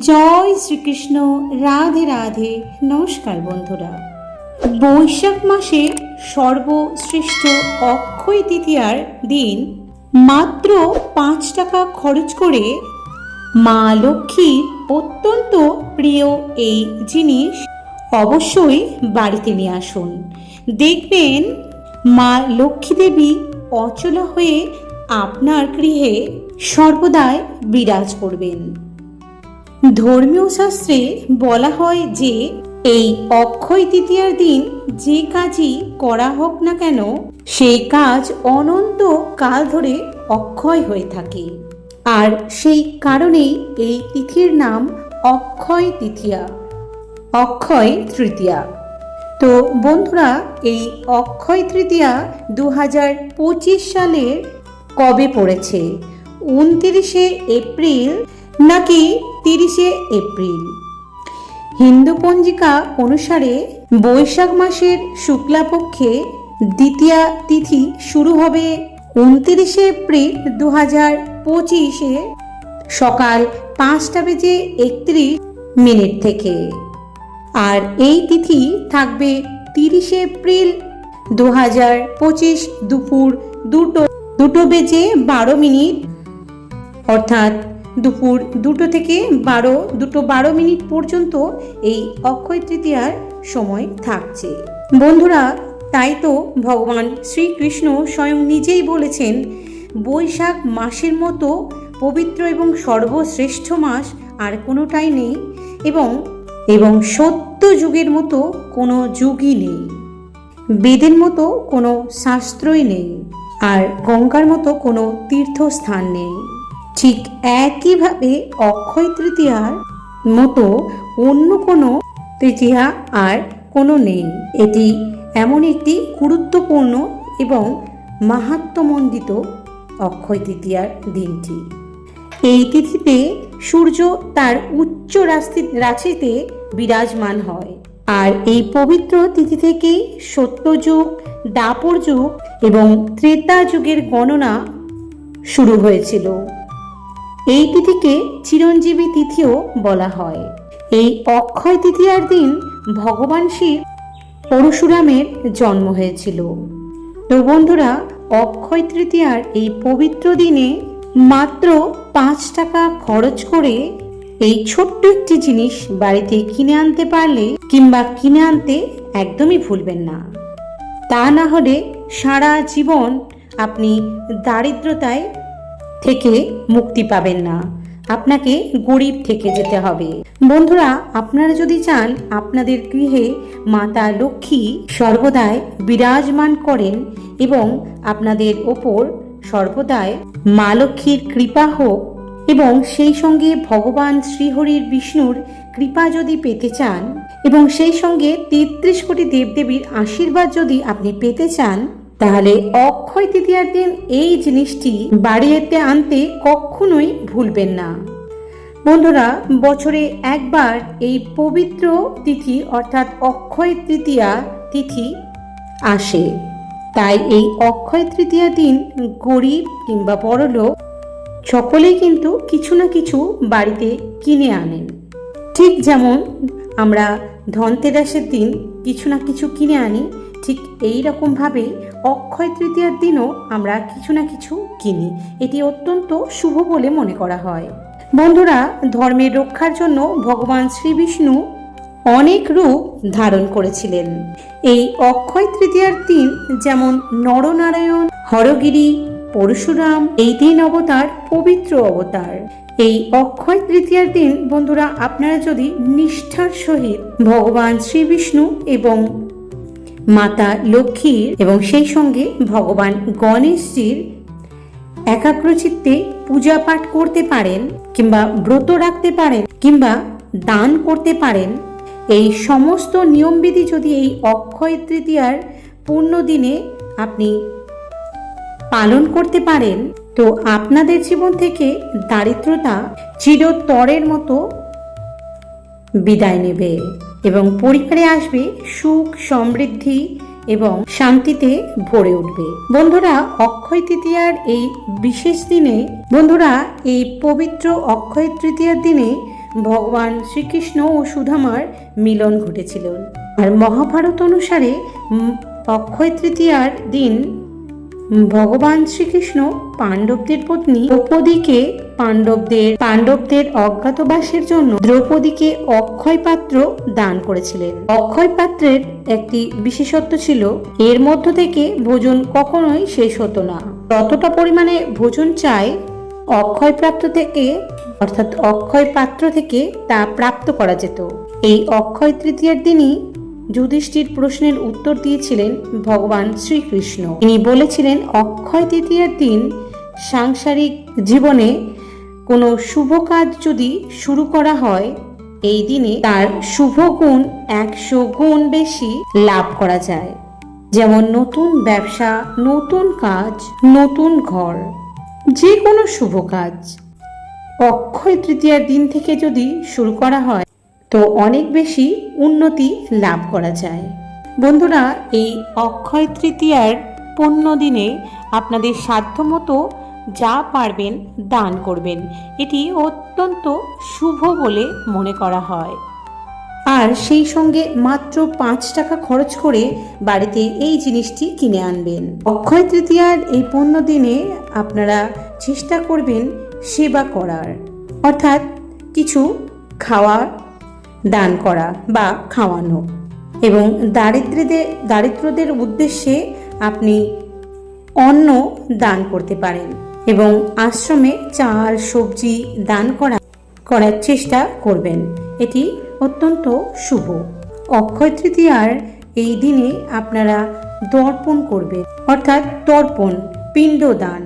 জয় শ্রীকৃষ্ণ, রাধে রাধে। নমস্কার বন্ধুরা। বৈশাখ মাসে সর্বশ্রেষ্ঠ অক্ষয় তৃতীয়ার দিন মাত্র পাঁচ টাকা খরচ করে মা লক্ষ্মীর অত্যন্ত প্রিয় এই জিনিস অবশ্যই বাড়িতে নিয়ে আসুন। দেখবেন মা লক্ষ্মী দেবী অচলা হয়ে আপনার গৃহে সর্বদাই বিরাজ করবেন। ধর্মীয় শাস্ত্রে বলা হয় যে, এই অক্ষয় তৃতীয়ার দিন যে কাজই করা হোক না কেন, সেই কাজ অনন্ত কাল ধরে অক্ষয় হয়ে থাকে। আর সেই কারণেই এই তিথির নাম অক্ষয় তৃতীয়া অক্ষয় তৃতীয়া। তো বন্ধুরা, এই অক্ষয় তৃতীয়া দু হাজার পঁচিশ সালের কবে পড়েছে? উনতিরিশে এপ্রিল নাকি তিরিশে এপ্রিল। হিন্দু পঞ্জিকা অনুসারে বৈশাখ মাসের শুক্লাপক্ষে দ্বিতীয়া তিথি শুরু হবে উনতিরিশে এপ্রিল দু হাজার পঁচিশে সকাল পাঁচটা বেজে একত্রিশ মিনিট থেকে। আর এই তিথি থাকবে তিরিশে এপ্রিল দু হাজার পঁচিশ দুপুর দুটো দুটো বেজে বারো মিনিট। অর্থাৎ দুপুর দুটো থেকে বারো, দুটো বারো মিনিট পর্যন্ত এই অক্ষয় তৃতীয়ার সময় থাকছে। বন্ধুরা, তাই তো ভগবান শ্রীকৃষ্ণ স্বয়ং নিজেই বলেছেন, বৈশাখ মাসের মতো পবিত্র এবং সর্বশ্রেষ্ঠ মাস আর কোনোটাই নেই এবং এবং সত্য যুগের মতো কোনো যুগই নেই। বেদের মতো কোনো শাস্ত্রই নেই। আর গঙ্গার মতো কোনো তীর্থস্থান নেই। ঠিক একইভাবে অক্ষয় তৃতীয়ার মতো অন্য কোনো তৃতীয়া আর কোনো নেই। এটি এমন একটি গুরুত্বপূর্ণ এবং মাহাত্মমণ্ডিত অক্ষয় তৃতীয়ার দিনটি। এই তিথিতে সূর্য তার উচ্চ রাশি রাশিতে বিরাজমান হয়। আর এই পবিত্র তিথি থেকেই সত্যযুগ দাপর যুগ এবং ত্রেতা যুগের গণনা শুরু হয়েছিল। এই তিথিকে চিরঞ্জীবী তিথিও বলা হয়। এই অক্ষয় তৃতীয়ার দিন ভগবান শিব পরশুরামের জন্ম হয়েছিল। তো বন্ধুরা, অক্ষয় তৃতীয়ার এই পবিত্র দিনে মাত্র পাঁচ টাকা খরচ করে এই ছোট্ট একটি জিনিস বাড়িতে কিনে আনতে পারলে কিংবা কিনে আনতে একদমই ভুলবেন না। তা না হলে সারা জীবন আপনি দারিদ্রতায় থেকে মুক্তি পাবেন না। আপনাকে গরিব থেকে যেতে হবে। বন্ধুরা, আপনারা যদি চান আপনাদের গৃহে মাতা লক্ষ্মী সর্বদাই বিরাজমান করেন এবং আপনাদের ওপর সর্বদাই মা লক্ষ্মীর কৃপা হোক এবং সেই সঙ্গে ভগবান শ্রীহরির বিষ্ণুর কৃপা যদি পেতে চান এবং সেই সঙ্গে তেত্রিশ কোটি দেবদেবীর আশীর্বাদ যদি আপনি পেতে চান তাহলে অক্ষয় তৃতীয়ার দিন এই জিনিসটি বাড়িতে আনতে কখনোই ভুলবেন না। বন্ধুরা, বছরে একবার এই পবিত্র তিথি অর্থাৎ অক্ষয় তৃতীয়া তিথি আসে। তাই এই অক্ষয় তৃতীয়া দিন গরিব কিংবা বড়লোক সকলেই কিন্তু কিছু না কিছু বাড়িতে কিনে আনেন। ঠিক যেমন আমরা ধনতেরাসের দিন কিছু না কিছু কিনে আনি, ঠিক এই রকমভাবে অক্ষয় তৃতীয়ার দিনও আমরা কিছু না কিছু কিনি। এটি অত্যন্ত শুভ বলে মনে করা হয়। বন্ধুরা, ধর্মের রক্ষার জন্য ভগবান শ্রী বিষ্ণু অনেক রূপ ধারণ করেছিলেন। এই অক্ষয় তৃতীয়ার দিন যেমন নরনারায়ণ, হরগিরি, পরশুরাম, এই তিন অবতার পবিত্র অবতার। এই অক্ষয় তৃতীয়ার দিন বন্ধুরা, আপনারা যদি নিষ্ঠার সহিত ভগবান শ্রী বিষ্ণু এবং মাতা লক্ষ্মীর এবং সেই সঙ্গে ভগবান গণেশজির একাগ্রচিত্তে পূজা পাঠ করতে পারেন কিংবা ব্রত রাখতে পারেন কিংবা দান করতে পারেন। এই সমস্ত নিয়মবিধি যদি এই অক্ষয় তৃতীয়ার পূর্ণ দিনে আপনি পালন করতে পারেন, তো আপনাদের জীবন থেকে দারিদ্রতা চিরতরের মতো বিদায় নেবে। এবং পরিবারে আসবে সুখ, সমৃদ্ধি এবং শান্তিতে ভরে উঠবে। বন্ধুরা, অক্ষয় তৃতীয়ার এই বিশেষ দিনে, বন্ধুরা, এই পবিত্র অক্ষয় তৃতীয়ার দিনে ভগবান শ্রীকৃষ্ণ ও সুধামার মিলন ঘটেছিল। আর মহাভারত অনুসারে অক্ষয় তৃতীয়ার দিন ভগবান শ্রীকৃষ্ণ পাণ্ডবদের পত্নী দ্রৌপদীকে পাণ্ডবদের পাণ্ডবদের অজ্ঞাতবাসের জন্য দ্রৌপদীকে অক্ষয় পাত্র দান করেছিলেন। অক্ষয় পাত্রের একটি বিশেষত্ব ছিল, এর মধ্য থেকে ভোজন কখনোই শেষ হতো না। ততটা পরিমাণে ভোজন চাই অক্ষয় প্রাপ্ত থেকে, অর্থাৎ অক্ষয় পাত্র থেকে তা প্রাপ্ত করা যেত। এই অক্ষয় তৃতীয়ার দিনই যুধিষ্ঠির প্রশ্নের উত্তর দিয়েছিলেন ভগবান শ্রীকৃষ্ণ। তিনি বলেছিলেন, অক্ষয় তৃতীয়ার দিন সাংসারিক জীবনে কোনো শুভ কাজ যদি শুরু করা হয়, এই দিনে তার শুভ গুণ একশো গুণ বেশি লাভ করা যায়। যেমন নতুন ব্যবসা, নতুন কাজ, নতুন ঘর, যে কোনো শুভ কাজ। অক্ষয় তৃতীয়ার দিন থেকে যদি শুরু করা হয় তো অনেক বেশি উন্নতি লাভ করা যায়। বন্ধুরা, এই অক্ষয় তৃতীয়ার পণ্য দিনে আপনাদের সাধ্যমতো যা পারবেন দান করবেন। এটি অত্যন্ত শুভ বলে মনে করা হয়। আর সেই সঙ্গে মাত্র পাঁচ টাকা খরচ করে বাড়িতে এই জিনিসটি কিনে আনবেন। অক্ষয় তৃতীয়ার এই পণ্য দিনে আপনারা চেষ্টা করবেন সেবা করার। অর্থাৎ কিছু খাওয়া দান করা বা খাওয়ানো এবং দারিদ্রদের দারিদ্রদের উদ্দেশ্যে আপনি অন্ন দান করতে পারেন এবং আশ্রমে চাল, সবজি দান করা, করার চেষ্টা করবেন। এটি অত্যন্ত শুভ। অক্ষয় তৃতীয়ার এই দিনে আপনারা দর্পণ করবেন অর্থাৎ তর্পণ পিণ্ডদান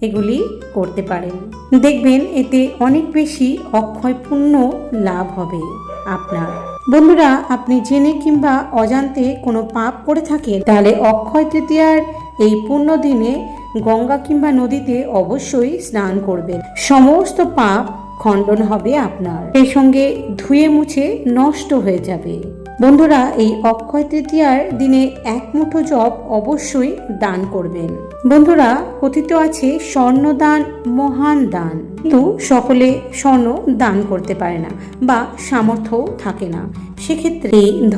এগুলি করতে পারেন। দেখবেন এতে অনেক বেশি অক্ষয় পুণ্য লাভ হবে। আপনার। বন্ধুরা, আপনি জেনে কিংবা অজান্তে কোনো পাপ করে থাকেন, তাহলে অক্ষয় তৃতীয়ার এই পুণ্য দিনে গঙ্গা কিংবা নদীতে অবশ্যই স্নান করবেন। সমস্ত পাপ খণ্ডন হবে আপনার। এই সঙ্গে ধুয়ে মুছে নষ্ট হয়ে যাবে। বন্ধুরা, এই অক্ষয় তৃতীয়ার দিনে এক মুঠো জব অবশ্যই দান করবেন। বন্ধুরা, কথিত আছে স্বর্ণদান মহান দান। কিন্তু সকলে স্বর্ণ দান করতে পারে না বা সামর্থ্য থাকে না। সেক্ষেত্রে এই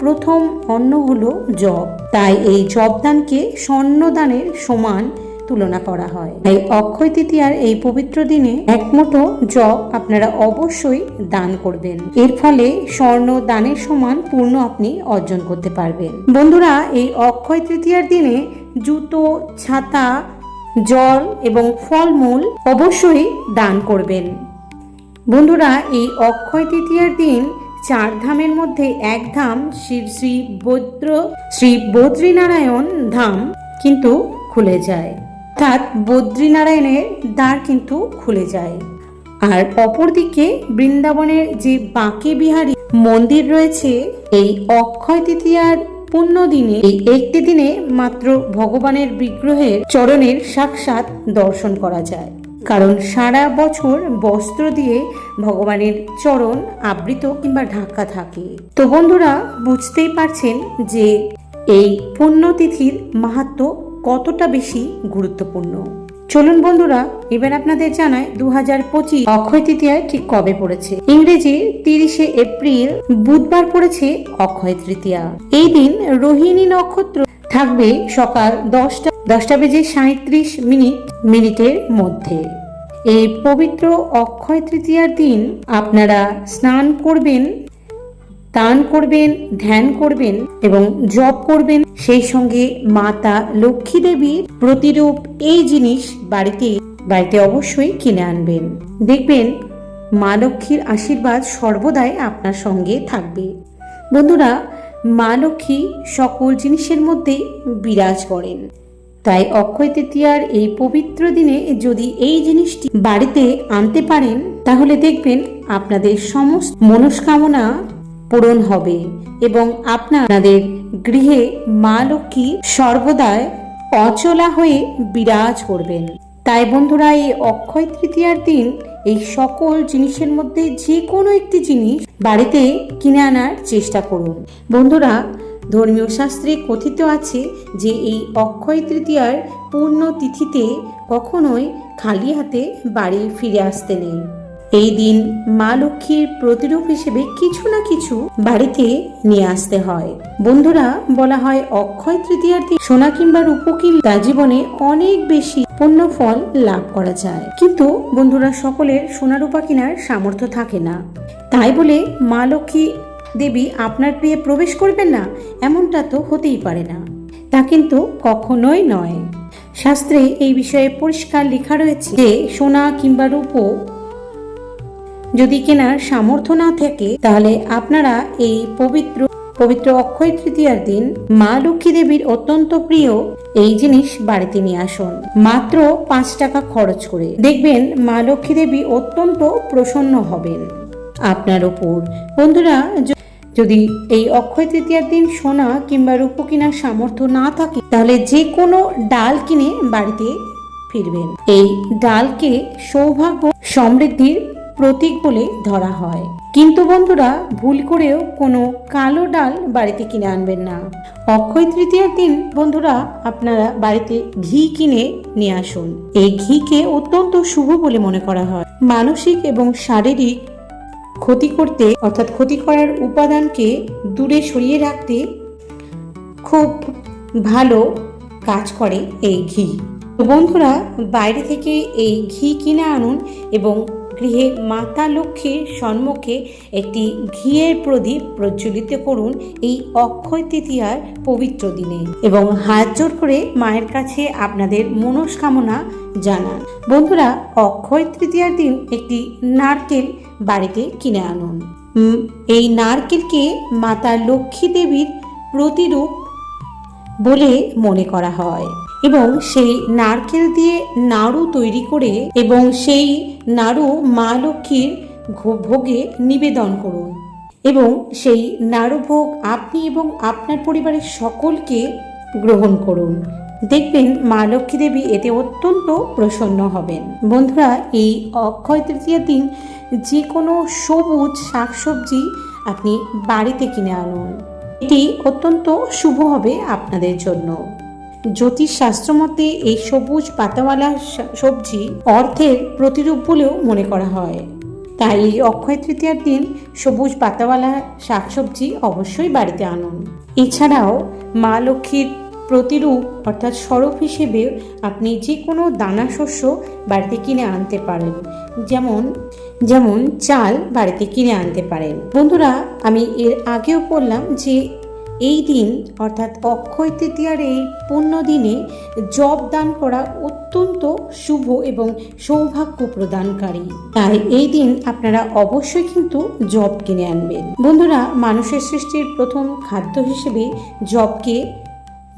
প্রথম অন্ন হলো জব তাই এই জবদানকে স্বর্ণদানের সমান তুলনা করা হয়। তাই অক্ষয় তৃতীয়ার এই পবিত্র দিনে এক মুঠো জব আপনারা অবশ্যই দান করবেন। এর ফলে স্বর্ণ দানের সমান পূর্ণ আপনি অর্জন করতে পারবেন। বন্ধুরা, এই অক্ষয় তৃতীয়ার দিনে জুতো, ছাতা, জল এবং ফলমূল অবশ্যই দান করবেন। বন্ধুরা, এই অক্ষয় তৃতীয়ার দিন চার ধামের মধ্যে এক ধাম শ্রী শ্রী বদ্র, শ্রী বদ্রীনারায়ণ ধাম কিন্তু খুলে যায়। অর্থাৎ বদ্রীনারায়ণের দ্বার কিন্তু খুলে যায়। আর অপরদিকে বৃন্দাবনের যে বাঁকে বিহারী মন্দির রয়েছে, এই অক্ষয় তৃতীয়ার পুণ্য দিনে এই একটি দিনে মাত্র ভগবানের বিগ্রহের চরণের সাক্ষাৎ দর্শন করা যায়। কারণ সারা বছর বস্ত্র দিয়ে ভগবানের চরণ আবৃত কিংবা ঢাকা থাকে। তো বন্ধুরা, বুঝতেই পারছেন যে এই পুণ্যতিথির মাহাত্ম কতটা বেশি গুরুত্বপূর্ণ? চলুন বন্ধুরা, এবার আপনাদের জানায় দু হাজার পঁচিশ অক্ষয় তৃতীয়া ঠিক কবে পড়েছে? ইংরেজি তিরিশে এপ্রিল, বুধবার পড়েছে অক্ষয় তৃতীয়া। এই দিন রোহিণী নক্ষত্র থাকবে সকাল দশটা দশটা বেজে সাঁত্রিশ মিনিট, মিনিটের মধ্যে। এই পবিত্র অক্ষয় তৃতীয়ার দিন আপনারা স্নান করবেন, দান করবেন, ধ্যান করবেন এবং জপ করবেন। সেই সঙ্গে মাতা লক্ষ্মী দেবীর প্রতিরূপ এই জিনিস বাড়িতে বাড়িতে অবশ্যই কিনে আনবেন। দেখবেন মা লক্ষ্মীর আশীর্বাদ সর্বদাই আপনার সঙ্গে থাকবে। বন্ধুরা, মা লক্ষ্মী সকল জিনিসের মধ্যেই বিরাজ করেন। তাই অক্ষয় তৃতীয়ার এই পবিত্র দিনে যদি এই জিনিসটি বাড়িতে আনতে পারেন, তাহলে দেখবেন আপনাদের সমস্ত মনস্কামনা পূরণ হবে এবং আপনাদের গৃহে মা লক্ষ্মী সর্বদাই অচলা হয়ে বিরাজ করবেন। তাই বন্ধুরা, এই অক্ষয় তৃতীয়ার দিন এই সকল জিনিসের মধ্যে যে কোনো একটি জিনিস বাড়িতে কিনে আনার চেষ্টা করুন। বন্ধুরা, ধর্মীয় শাস্ত্রে কথিত আছে যে এই অক্ষয় তৃতীয়ার পূর্ণ তিথিতে কখনোই খালি হাতে বাড়ি ফিরে আসতে নেই। এই দিন মা লক্ষ্মীর প্রতিরূপ হিসেবে কিছু না কিছু বাড়িতে নিয়ে আসতে হয়। বন্ধুরা, বলা হয় অক্ষয় তৃতীয়ার দিন সোনা কিংবা রূপকিল তার জীবনে অনেক বেশি পণ্য ফল লাভ করা যায়। কিন্তু বন্ধুরা সকলের সোনা রূপা কেনার সামর্থ্য থাকে না। তাই বলে মা লক্ষ্মী দেবী আপনার প্রিয়ে প্রবেশ করবেন না, এমনটা তো হতেই পারে না। তা কিন্তু কখনোই নয়। শাস্ত্রে এই বিষয়ে পরিষ্কার লেখা রয়েছে যে, সোনা কিংবা রূপো যদি কেনার সামর্থ্য না থাকে, তাহলে আপনারা এই পবিত্র পবিত্র অক্ষয় তৃতীয়ার দিন মা লক্ষ্মী দেবীর অত্যন্ত প্রিয় এই জিনিস বাড়িতে নিয়ে আসুন। মাত্র পাঁচ টাকা খরচ করে। দেখবেন মা লক্ষ্মী দেবী অত্যন্ত প্রসন্ন হবেন। আপনার ওপর। বন্ধুরা যদি এই অক্ষয় তৃতীয়ার দিন সোনা কিংবা রূপো কেনার সামর্থ্য না থাকে, তাহলে যে কোনো ডাল কিনে বাড়িতে ফিরবেন। এই ডালকে সৌভাগ্য, সমৃদ্ধির প্রতীক বলে ধরা হয়। কিন্তু বন্ধুরা, ভুল করেও কোনো কালো ডাল বাড়িতে কিনে আনবেন না। অক্ষয় তৃতীয়ার দিন, বন্ধুরা, আপনারা বাড়িতে ঘি কিনে নিয়ে আসুন। এই ঘিকে অত্যন্ত শুভ বলে মনে করা হয়। মানসিক এবং শারীরিক ক্ষতি করতে, অর্থাৎ ক্ষতি করার উপাদানকে দূরে সরিয়ে রাখতে খুব ভালো কাজ করে এই ঘি। বন্ধুরা, বাইরে থেকে এই ঘি কিনে আনুন এবং গৃহে মাতা লক্ষ্মীর সম্মুখে একটি ঘিয়ের প্রদীপ প্রজ্বলিত করুন এই অক্ষয় তৃতীয়ার পবিত্র দিনে এবং হাত জোর করে মায়ের কাছে আপনাদের মনস্কামনা জানান। বন্ধুরা, অক্ষয় তৃতীয়ার দিন একটি নারকেল বাড়িতে কিনে আনুন। এই নারকেলকে মাতা লক্ষ্মী দেবীর প্রতিরূপ বলে মনে করা হয়। এবং সেই নারকেল দিয়ে নাড়ু তৈরি করে এবং সেই নাড়ু মা লক্ষ্মীর ভোগে নিবেদন করুন। এবং সেই নাড়ু ভোগ আপনি এবং আপনার পরিবারের সকলকে গ্রহণ করুন। দেখবেন মা লক্ষ্মী দেবী এতে অত্যন্ত প্রসন্ন হবেন। বন্ধুরা, এই অক্ষয় তৃতীয়ার দিন যে কোনো সবুজ শাকসবজি আপনি বাড়িতে কিনে আনুন। এটি অত্যন্ত শুভ হবে আপনাদের জন্য। জ্যোতিষ শাস্ত্র মতে এই সবুজ পাতাওয়ালা সবজি অর্থের প্রতিরূপ বলেও মনে করা হয়। তাই এই অক্ষয় তৃতীয়ার দিন সবুজ পাতাওয়ালা শাকসবজি অবশ্যই বাড়িতে আনুন। এছাড়াও মা লক্ষ্মীর প্রতিরূপ অর্থাৎ স্বরূপ হিসেবে আপনি যে কোনো দানা শস্য বাড়িতে কিনে আনতে পারেন। যেমন যেমন চাল বাড়িতে কিনে আনতে পারেন। বন্ধুরা, আমি এর আগেও বললাম যে এই দিন, অর্থাৎ অক্ষয় তৃতীয়ার এই পুণ্য দিনে জব দান করা অত্যন্ত শুভ এবং সৌভাগ্য প্রদানকারী। তাই এই দিন আপনারা অবশ্যই কিন্তু জব কিনে আনবেন। বন্ধুরা, মানুষের সৃষ্টির প্রথম খাদ্য হিসেবে জবকে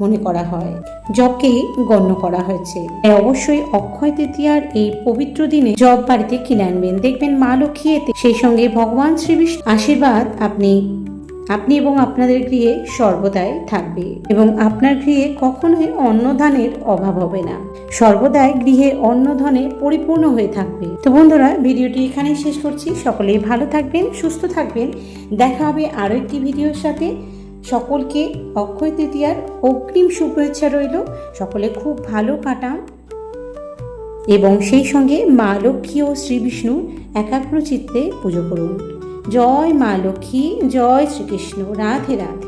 মনে করা হয়। জবকে গণ্য করা হয়েছে। তাই অবশ্যই অক্ষয় তৃতীয়ার এই পবিত্র দিনে জব বাড়িতে কিনে আনবেন। দেখবেন মা লক্ষ্মী এতে সেই সঙ্গে ভগবান শ্রী বিষ্ণু আশীর্বাদ আপনি আপনি এবং আপনাদের গৃহে সর্বদাই থাকবে এবং আপনার গৃহে কখনোই অন্নধানের অভাব হবে না। সর্বদাই গৃহে অন্নধনে পরিপূর্ণ হয়ে থাকবে। তো বন্ধুরা, ভিডিওটি এখানেই শেষ করছি। সকলেই ভালো থাকবেন, সুস্থ থাকবেন। দেখা হবে আরও একটি ভিডিওর সাথে। সকলকে অক্ষয় তৃতীয়ার অগ্রিম শুভেচ্ছা রইল। সকলে খুব ভালো কাটান। এবং সেই সঙ্গে মা লক্ষ্মী ও শ্রী বিষ্ণুর একাগ্র চিত্তে পুজো করুন। জয় মা লক্ষ্মী জয় শ্রীকৃষ্ণ রাধে রাধে।